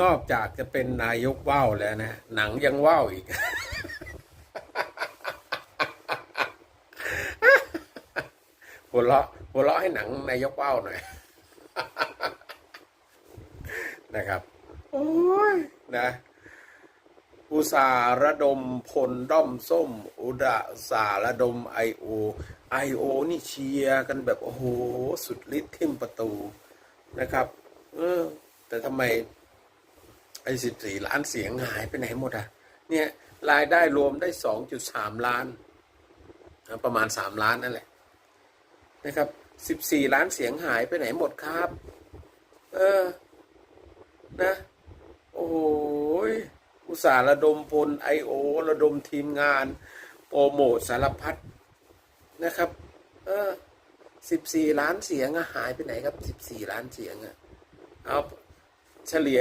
นอกจากจะเป็นนายกว่าวแล้วนะ หนังยังว่าวอีก หัวเราะหัวเราะให้หนังนายกว่าวหน่อย นะครับ โอ้ย นะอุตสาห์ระดมพลด้อมส้ม อุดาสาห์ระดมไอโอไอโอนี่เชียร์กันแบบ โอ้โห สุดฤทธิ์ทิ่มประตูนะครับ เออ แต่ทำไม ไอ้สิบสี่ล้านเสียงหายไปไหนหมดอะเนี่ยรายได้รวมได้สองจุดสามล้าน ประมาณสามล้านนั่นแหละนะครับสิบสี่ล้านเสียงหายไปไหนหมดครับ เออนะ โอ้โหยอุตสาห์ระดมพลไอโอระดมทีมงานโปรโมทสารพัดนะครับ เออสิบสี่ล้านเสียงอะหายไปไหนครับสิบสี่ล้านเสียงอะเอาเฉลี่ย